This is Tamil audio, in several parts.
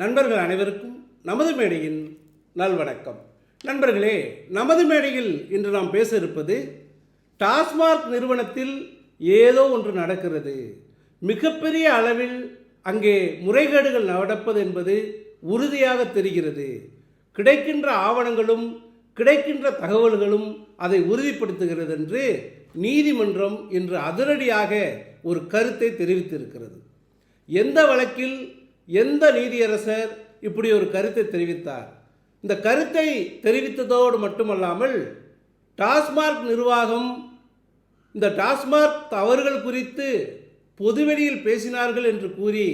நண்பர்கள் அனைவருக்கும் நமது மேடையின் நல்வணக்கம். நண்பர்களே நமது மேடையில் இன்று நாம் பேச இருப்பது டாஸ்மாக் நிறுவனத்தில் ஏதோ ஒன்று நடக்கிறது. மிகப்பெரிய அளவில் அங்கே முறைகேடுகள் நடப்பது என்பது உறுதியாக தெரிகிறது. கிடைக்கின்ற ஆவணங்களும் கிடைக்கின்ற தகவல்களும் அதை உறுதிப்படுத்துகிறது என்று நீதிமன்றம் இன்று அதிரடியாக ஒரு கருத்தை தெரிவித்திருக்கிறது. எந்த வழக்கில் எந்த நீதியரசர் இப்படி ஒரு கருத்தை தெரிவித்தார்? இந்த கருத்தை தெரிவித்ததோடு மட்டுமல்லாமல் டாஸ்மாக் நிர்வாகம் இந்த டாஸ்மாக் தவறுகள் குறித்து பொதுவெளியில் பேசினார்கள் என்று கூறி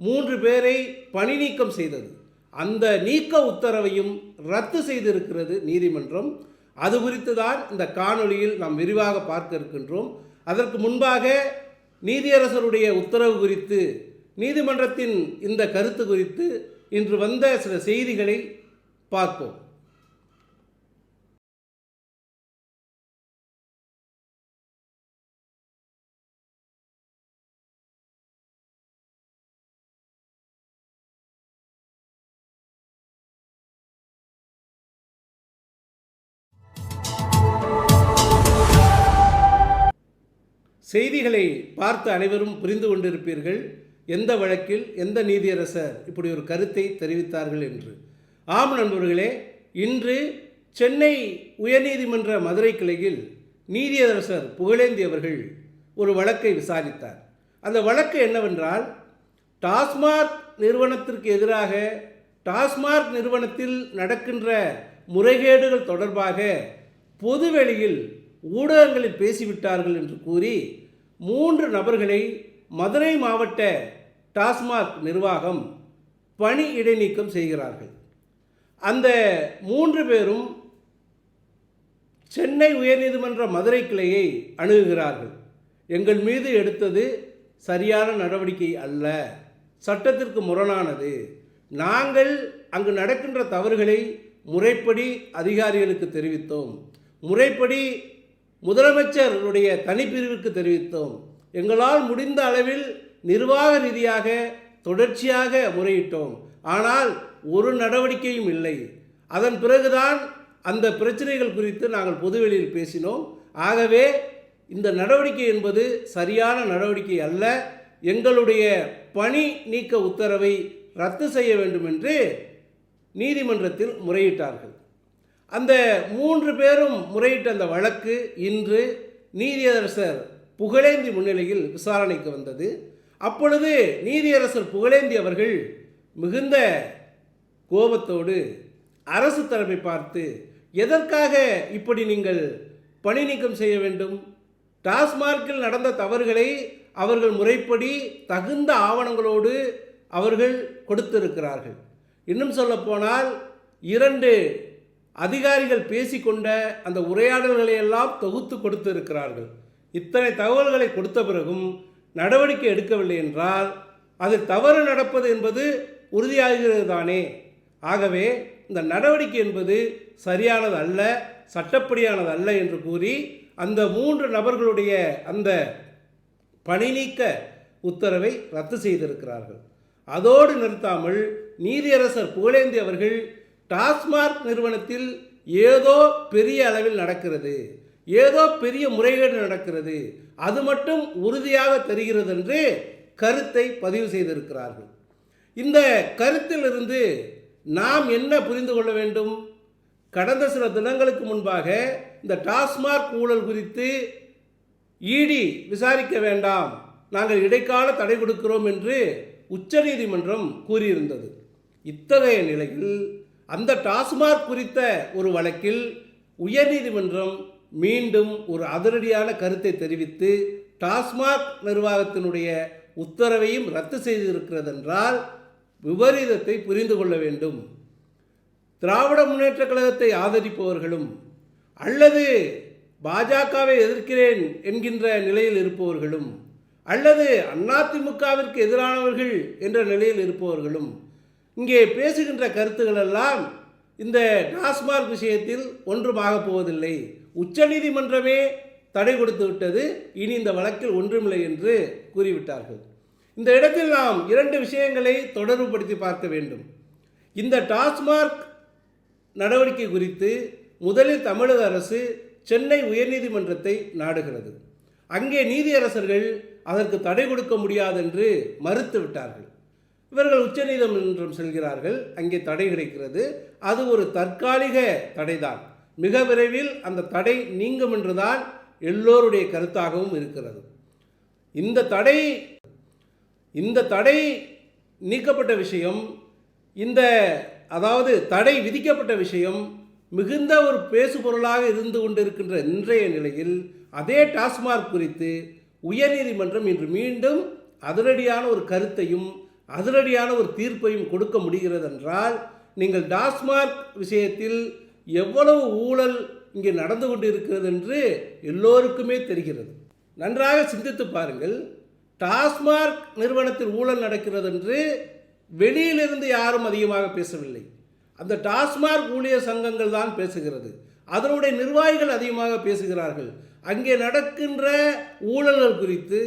மூன்று பேரை பணி நீக்கம் செய்தது. அந்த நீக்க உத்தரவையும் ரத்து செய்திருக்கிறது நீதிமன்றம். அது குறித்து தான் இந்த காணொளியில் நாம் விரிவாக பார்க்க இருக்கின்றோம் அதற்கு முன்பாக நீதியரசருடைய உத்தரவு குறித்து நீதிமன்றத்தின் இந்த கருத்து குறித்து இன்று வந்த சில செய்திகளை பார்ப்போம். செய்திகளை பார்த்து அனைவரும் புரிந்து கொண்டிருப்பீர்கள். எந்த வழக்கில் எந்த நீதியரசர் இப்படி ஒரு கருத்தை தெரிவித்தார்கள் என்று? ஆம் நண்பர்களே இன்று சென்னை உயர்நீதிமன்ற மதுரை கிளையில் நீதியரசர் புகழேந்தி அவர்கள் ஒரு வழக்கை விசாரித்தார். அந்த வழக்கு என்னவென்றால் டாஸ்மாக் நிறுவனத்திற்கு எதிராக டாஸ்மாக் நிறுவனத்தில் நடக்கின்ற முறைகேடுகள் தொடர்பாக பொதுவெளியில் ஊடகங்களில் பேசிவிட்டார்கள் என்று கூறி மூன்று நபர்களை மதுரை மாவட்ட டாஸ்மாக் நிர்வாகம் பணி இடைநீக்கம் செய்கிறார்கள். அந்த மூன்று பேரும் சென்னை உயர்நீதிமன்ற மதுரை கிளையை அணுகுகிறார்கள். எங்கள் மீது எடுத்தது சரியான நடவடிக்கை அல்ல. சட்டத்திற்கு முரணானது. நாங்கள் அங்கு நடக்கின்ற தவறுகளை முறைப்படி அதிகாரிகளுக்கு தெரிவித்தோம். முறைப்படி முதலமைச்சருடைய தனிப்பிரிவுக்கு தெரிவித்தோம். எங்களால் முடிந்த அளவில் நிர்வாக ரீதியாக தொடர்ச்சியாக முறையிட்டோம். ஆனால் ஒரு நடவடிக்கையும் இல்லை. அதன் பிறகுதான் அந்த பிரச்சனைகள் குறித்து நாங்கள் பொதுவெளியில் பேசினோம். ஆகவே இந்த நடவடிக்கை என்பது சரியான நடவடிக்கை அல்ல. எங்களுடைய பணி நீக்க உத்தரவை ரத்து செய்ய வேண்டும் என்று நீதிமன்றத்தில் முறையிட்டார்கள். அந்த மூன்று பேரும் முறையிட்ட அந்த வழக்கு இன்று நீதியரசர் புகழேந்தி முன்னிலையில் விசாரணைக்கு வந்தது. அப்பொழுது நீதியரசர் புகழேந்தி அவர்கள் மிகுந்த கோபத்தோடு அரசு தரப்பை பார்த்து எதற்காக இப்படி நீங்கள் பணி நீக்கம் செய்ய வேண்டும்? டாஸ்மார்க்கில் நடந்த தவறுகளை அவர்கள் முறைப்படி தகுந்த ஆவணங்களோடு அவர்கள் கொடுத்திருக்கிறார்கள். இன்னும் சொல்லப்போனால் இரண்டு அதிகாரிகள் பேசிக்கொண்ட அந்த உரையாடல்களை எல்லாம் தொகுத்து கொடுத்திருக்கிறார்கள். இத்தனை தகவல்களை கொடுத்த பிறகும் நடவடிக்கை எடுக்கவில்லை என்றால் அது தவறு நடப்பது என்பது உறுதியாகிறது தானே ஆகவே இந்த நடவடிக்கை என்பது சரியானது அல்ல சட்டப்படியானது அல்ல என்று கூறி அந்த மூன்று நபர்களுடைய அந்த பணி நீக்க உத்தரவை ரத்து செய்திருக்கிறார்கள். அதோடு நிறுத்தாமல் நீதியரசர் புகழேந்தி அவர்கள் டாஸ்மாக் நிறுவனத்தில் ஏதோ பெரிய அளவில் நடக்கிறது. ஏதோ பெரிய முறைகேடு நடக்கிறது. அது மட்டும் உறுதியாக தெரிகிறது என்று கருத்தை பதிவு செய்திருக்கிறார்கள். இந்த கருத்திலிருந்து நாம் என்ன புரிந்து கொள்ள வேண்டும்? கடந்த சில தினங்களுக்கு முன்பாக இந்த டாஸ்மாக் ஊழல் குறித்து இடி விசாரிக்க வேண்டாம். நாங்கள் இடைக்கால தடை கொடுக்கிறோம் என்று உச்சநீதிமன்றம் கூறியிருந்தது. இத்தகைய நிலையில் அந்த டாஸ்மாக் குறித்த ஒரு வழக்கில் உயர்நீதிமன்றம் மீண்டும் ஒரு அதிரடியான கருத்தை தெரிவித்து டாஸ்மாக் நிர்வாகத்தினுடைய உத்தரவையும் ரத்து செய்திருக்கிறது என்றால் விபரீதத்தை புரிந்து கொள்ள வேண்டும். திராவிட முன்னேற்றக் கழகத்தை ஆதரிப்பவர்களும் அல்லது பாஜகவை எதிர்க்கிறேன் என்கின்ற நிலையில் இருப்பவர்களும் அல்லது அதிமுகவிற்கு எதிரானவர்கள் என்ற நிலையில் இருப்பவர்களும் இங்கே பேசுகின்ற கருத்துக்களெல்லாம் இந்த டாஸ்மாக் விஷயத்தில் ஒன்றுமாக போவதில்லை. உச்சநீதிமன்றமே தடை கொடுத்து விட்டது. இனி இந்த வழக்கில் ஒன்றுமில்லை என்று கூறிவிட்டார்கள். இந்த இடத்தில் நாம் இரண்டு விஷயங்களை தொடர்புபடுத்தி பார்க்க வேண்டும். இந்த டாஸ்மார்க் நடவடிக்கை குறித்து முதலில் தமிழக அரசு சென்னை உயர்நீதிமன்றத்தை நாடுகிறது. அங்கே நீதியரசர்கள் அதற்கு தடை கொடுக்க முடியாதென்று மறுத்து விட்டார்கள். இவர்கள் உச்சநீதிமன்றம் செல்கிறார்கள். அங்கே தடை கிடைக்கிறது. அது ஒரு தற்காலிக தடைதான். மிக விரைவில் அந்த தடை நீங்கும் என்றுதான் எல்லோருடைய கருத்தாகவும் இருக்கிறது. இந்த தடை இந்த தடை நீக்கப்பட்ட விஷயம் இந்த அதாவது தடை விதிக்கப்பட்ட விஷயம் மிகுந்த ஒரு பேசுபொருளாக இருந்து கொண்டிருக்கின்ற இன்றைய நிலையில் அதே டாஸ்மார்க் குறித்து உயர்நீதிமன்றம் இன்று மீண்டும் அதிரடியான ஒரு கருத்தையும் அதிரடியான ஒரு தீர்ப்பையும் கொடுக்க முடிகிறது என்றால் நீங்கள் டாஸ்மார்க் விஷயத்தில் எவ்வளவு ஊழல் இங்கே நடந்து கொண்டிருக்கிறது என்று எல்லோருக்குமே தெரிகிறது. நன்றாக சிந்தித்து பாருங்கள். டாஸ்மார்க் நிறுவனத்தில் ஊழல் நடக்கிறது என்று வெளியிலிருந்து யாரும் அதிகமாக பேசவில்லை. அந்த டாஸ்மார்க் ஊழியர் சங்கங்கள் தான் பேசுகிறது. அதனுடைய நிர்வாகிகள் அதிகமாக பேசுகிறார்கள். அங்கே நடக்கின்ற ஊழல்கள் குறித்து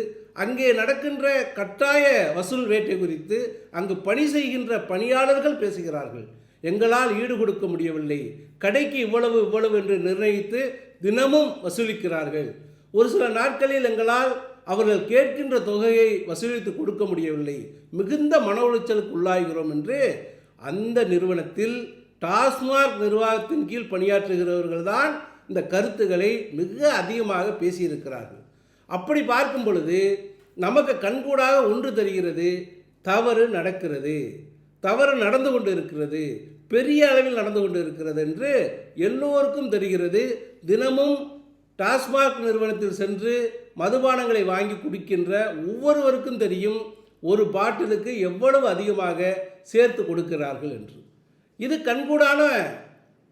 அங்கே நடக்கின்ற கட்டாய வசூல் வேட்டை குறித்து அங்கு பணி செய்கின்ற பணியாளர்கள் பேசுகிறார்கள். எங்களால் ஈடு கொடுக்க முடியவில்லை. கடைக்கு இவ்வளவு இவ்வளவு என்று நிர்ணயித்து தினமும் வசூலிக்கிறார்கள். ஒரு சில நாட்களில் எங்களால் அவர்கள் கேட்கின்ற தொகையை வசூலித்து கொடுக்க முடியவில்லை. மிகுந்த மன உளைச்சலுக்கு உள்ளாகிறோம் என்று அந்த நிறுவனத்தில் டாஸ்மாக் நிர்வாகத்தின் கீழ் பணியாற்றுகிறவர்கள் தான் இந்த கருத்துக்களை மிக அதிகமாக பேசியிருக்கிறார்கள். அப்படி பார்க்கும் பொழுது நமக்கு கண்கூடாக ஒன்று தெரிகிறது தவறு நடக்கிறது. தவறு நடந்து கொண்டு இருக்கிறது பெரிய அளவில் நடந்து கொண்டு இருக்கிறது என்று எல்லோருக்கும் தெரிகிறது. தினமும் டாஸ்மாக் நிறுவனத்தில் சென்று மதுபானங்களை வாங்கி குடிக்கின்ற ஒவ்வொருவருக்கும் தெரியும் ஒரு பாட்டிலுக்கு எவ்வளவு அதிகமாக சேர்த்து கொடுக்கிறார்கள் என்று. இது கண்கூடான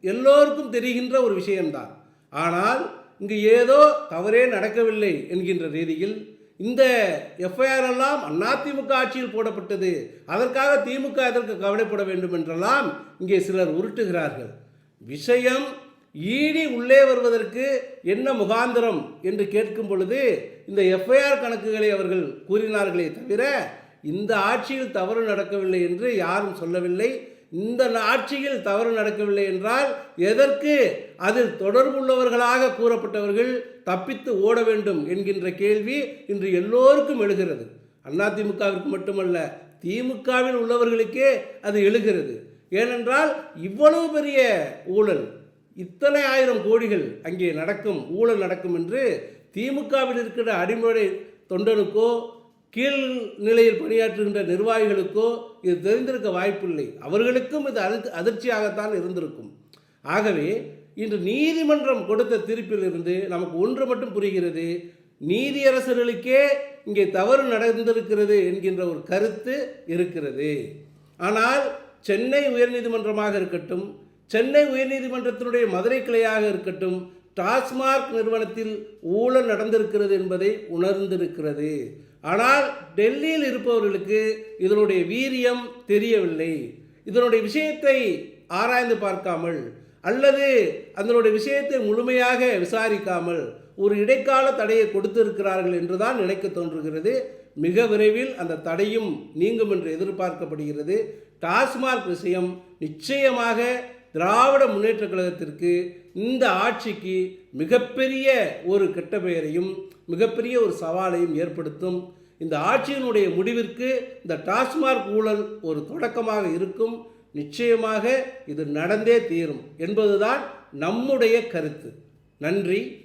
எல்லோருக்கும் தெரிகின்ற ஒரு விஷயம்தான். ஆனால் இங்கு ஏதோ தவறே நடக்கவில்லை என்கின்ற ரீதியில் இந்த எஃப்ஐஆர் எல்லாம் அதிமுக ஆட்சியில் போடப்பட்டது. அதற்காக திமுக அதற்கு கவலைப்பட வேண்டும் என்றெல்லாம் இங்கே சிலர் உருட்டுகிறார்கள். விஷயம் ஈடி உள்ளே வருவதற்கு என்ன முகாந்திரம் என்று கேட்கும் பொழுது இந்த எஃப்ஐஆர் கணக்குகளை அவர்கள் கூறினார்களே தவிர இந்த ஆட்சியில் தவறு நடக்கவில்லை என்று யாரும் சொல்லவில்லை. இந்த ஆட்சியில் தவறு நடக்கவில்லை என்றால் எதற்கு அதில் தொடர்புள்ளவர்களாக கூறப்பட்டவர்கள் தப்பித்து ஓட வேண்டும் என்கின்ற கேள்வி இன்று எல்லோருக்கும் எழுகிறது. அதிமுகவிற்கு மட்டுமல்ல திமுகவில் உள்ளவர்களுக்கே அது எழுகிறது. ஏனென்றால் இவ்வளவு பெரிய ஊழல் இத்தனை ஆயிரம் கோடிகள் அங்கே நடக்கும் ஊழல் நடக்கும் என்று திமுகவில் இருக்கிற அடிமுறை தொண்டனுக்கோ கீழ் நிலையில் பணியாற்றுகின்ற நிர்வாகிகளுக்கோ இது தெரிந்திருக்க வாய்ப்பில்லை. அவர்களுக்கும் இது அதிர் அதிர்ச்சியாகத்தான் இருந்திருக்கும். ஆகவே இன்று நீதிமன்றம் கொடுத்த தீர்ப்பிலிருந்து நமக்கு ஒன்று மட்டும் புரிகிறது. நீதியரசர்களுக்கே இங்கே தவறு நடந்திருக்கிறது என்கின்ற ஒரு கருத்து இருக்கிறது. ஆனால் சென்னை உயர்நீதிமன்றமாக இருக்கட்டும் சென்னை உயர்நீதிமன்றத்தினுடைய மதுரை கிளையாக இருக்கட்டும் டாஸ்மார்க் நிறுவனத்தில் ஊழல் நடந்திருக்கிறது என்பதை உணர்ந்திருக்கிறது. ஆனால் டெல்லியில் இருப்பவர்களுக்கு இதனுடைய வீரியம் தெரியவில்லை. இதனுடைய விஷயத்தை ஆராய்ந்து பார்க்காமல் அல்லது அதனுடைய விஷயத்தை முழுமையாக விசாரிக்காமல் ஒரு இடைக்கால தடையை கொடுத்திருக்கிறார்கள் என்றுதான் நினைக்க தோன்றுகிறது. மிக விரைவில் அந்த தடையும் நீங்கும் என்று எதிர்பார்க்கப்படுகிறது. டாஸ்மாக் விஷயம் நிச்சயமாக திராவிட முன்னேற்ற கழகத்திற்கு இந்த ஆட்சிக்கு மிகப்பெரிய ஒரு கெட்ட பெயரையும் மிகப்பெரிய ஒரு சவாலையும் ஏற்படுத்தும். இந்த ஆட்சியினுடைய முடிவிற்கு இந்த டாஸ்மார்க் ஊழல் ஒரு தொடக்கமாக இருக்கும். நிச்சயமாக இது நடந்தே தீரும் என்பதுதான் நம்முடைய கருத்து. நன்றி.